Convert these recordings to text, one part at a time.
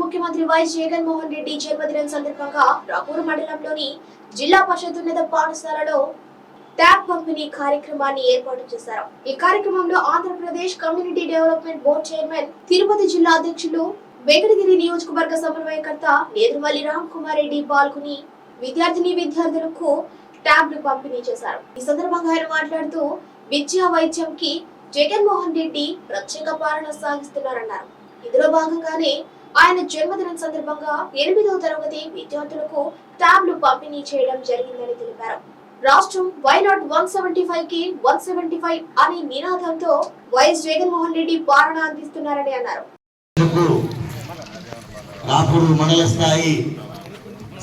ముఖ్యమంత్రి వైఎస్ జగన్మోహన్ రెడ్డి జన్మదినం సందర్భంగా రాపూర్ మండలంలోని జిల్లా పరిషత్ ఉన్నత పాఠశాలలో ట్యాబ్ పంపిణీ కార్యక్రమాన్ని ఏర్పాటు చేశారు. ఈ కార్యక్రమంలో Andhra Pradesh community development board chairman Tirupati జిల్లా అధ్యక్షులు వెంకటగిరి నియోజకవర్గ సమన్వయకర్త నేదురువల్లి రామ్ కుమార్ రెడ్డి పాల్గొని విద్యార్థిని విద్యార్థులకు ట్యాబ్లు పంపిణీ చేశారు. ఈ సందర్భంగా ఆయన మాట్లాడుతూ విద్యా వైద్యంకి జగన్మోహన్ రెడ్డి ప్రత్యేక పాలన సాగిస్తున్నారన్నారు. ఇందులో భాగంగానే ఆయన జన్మదినం సందర్భంగా ఎనిమిదవ తరగతి విద్యార్థులకు ట్యాబ్లు పంపిణీ చేయడం జరిగిందని తెలిపారు. రాష్ట్రం వై నాట్ వన్ సెవెంటీ ఫైవ్కి వన్ సెవెంటీ ఫైవ్ అనే నినాదంతో వైఎస్ జగన్మోహన్ రెడ్డి పాలన అందిస్తున్నారని అన్నారు. రాపూర్ మండల స్థాయి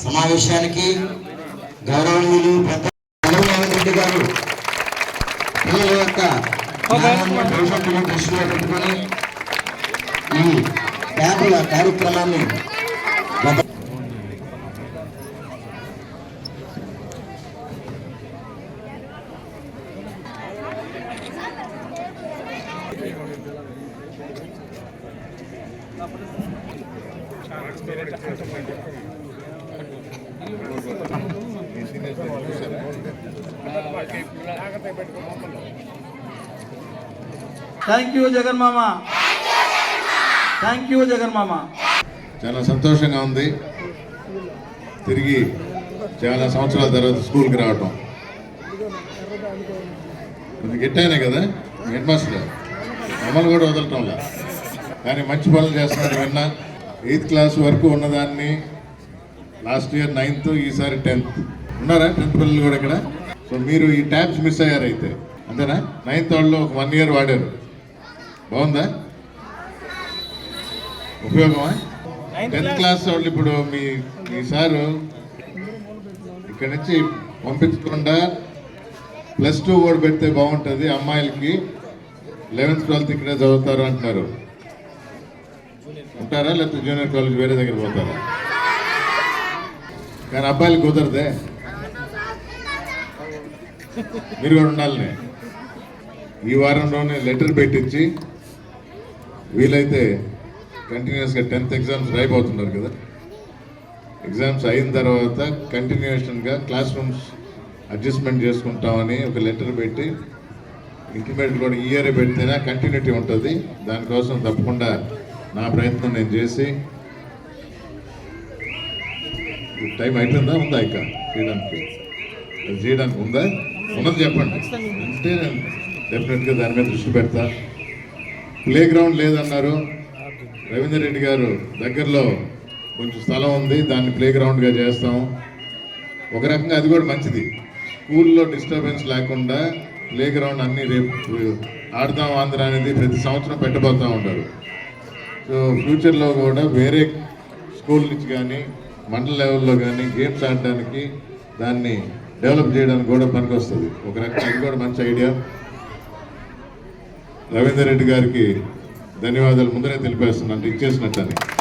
సమావేశానికి గౌరవనీయులు జగన్మోహన్ రెడ్డి గారు పిల్లల యొక్క భవిష్యత్తును దృష్టిలో పెట్టుకొని ఈ ట్యాబుల కార్యక్రమాన్ని గత థ్యాంక్ యూ జగన్ మామ థ్యాంక్ యూ జగన్ మామ. చాలా సంతోషంగా ఉంది. తిరిగి చాలా సంవత్సరాల తర్వాత స్కూల్కి రావటం. కొంచెం గట్టానే కదా హెడ్ మాస్టర్ మమ్మల్ని కూడా వదలటంలా. కానీ మంచి పనులు చేస్తున్నారు విన్నా ఎయిత్ క్లాస్ వరకు ఉన్నదాన్ని లాస్ట్ ఇయర్ నైన్త్ ఈసారి టెన్త్. ఉన్నారా టెన్త్ పిల్లలు కూడా ఇక్కడ? సో మీరు ఈ ట్యాబ్స్ మిస్ అయ్యారు అయితే అంతేనా? నైన్త్ వాళ్ళు ఒక వన్ ఇయర్ వాడారు. బాగుందా? ఉపయోగమా? టెన్త్ క్లాస్ వాళ్ళు ఇప్పుడు మీ మీ సారు ఇక్కడ నుంచి పంపించకుండా ప్లస్ టూ కూడా పెడితే బాగుంటుంది అమ్మాయిలకి. లెవెన్త్ ట్వెల్త్ ఇక్కడే చదువుతారు అంటున్నారు. ఉంటారా లేకపోతే జూనియర్ కాలేజ్ వేరే దగ్గర పోతారా? కానీ అబ్బాయిలు కుదరదే. మీరు కూడా ఉండాలనే. ఈ వారంలోనే లెటర్ పెట్టించి వీలైతే కంటిన్యూస్గా టెన్త్ ఎగ్జామ్స్ రాయిపోతున్నారు కదా. ఎగ్జామ్స్ అయిన తర్వాత కంటిన్యూషన్గా క్లాస్ రూమ్స్ అడ్జస్ట్మెంట్ చేసుకుంటామని ఒక లెటర్ పెట్టి ఇంటిమేట్ కూడా ఈ ఇయర్ పెడితేనే కంటిన్యూటీ ఉంటుంది. దానికోసం తప్పకుండా నా ప్రయత్నం నేను చేసి టైం అయిపోయిందా? ఉందా ఇక? చేయడానికి. అది చేయడానికి ఉందా? ఉన్నది చెప్పండి. అంటే నేను డెఫినెట్గా దాని మీద దృష్టి పెడతా. ప్లే గ్రౌండ్ లేదన్నారు. రవీందర్ రెడ్డి గారు దగ్గరలో కొంచెం స్థలం ఉంది దాన్ని ప్లే గ్రౌండ్గా చేస్తాం. ఒక రకంగా అది కూడా మంచిది. స్కూల్లో డిస్టర్బెన్స్ లేకుండా ప్లే గ్రౌండ్ అన్నీ రేపు ఆడదాం ఆంధ్ర అనేది ప్రతి సంవత్సరం పెట్టబోతూ ఉంటారు. సో ఫ్యూచర్లో కూడా వేరే స్కూల్ నుంచి కానీ మండల లెవెల్లో కానీ గేమ్స్ ఆడడానికి దాన్ని డెవలప్ చేయడానికి కూడా పనికొస్తుంది. ఒక రకంగా అది కూడా మంచి ఐడియా రవీందర్ రెడ్డి గారికి ధన్యవాదాలు. ముందరే తెలిపేస్తున్నాను. ఇచ్చేసినట్టని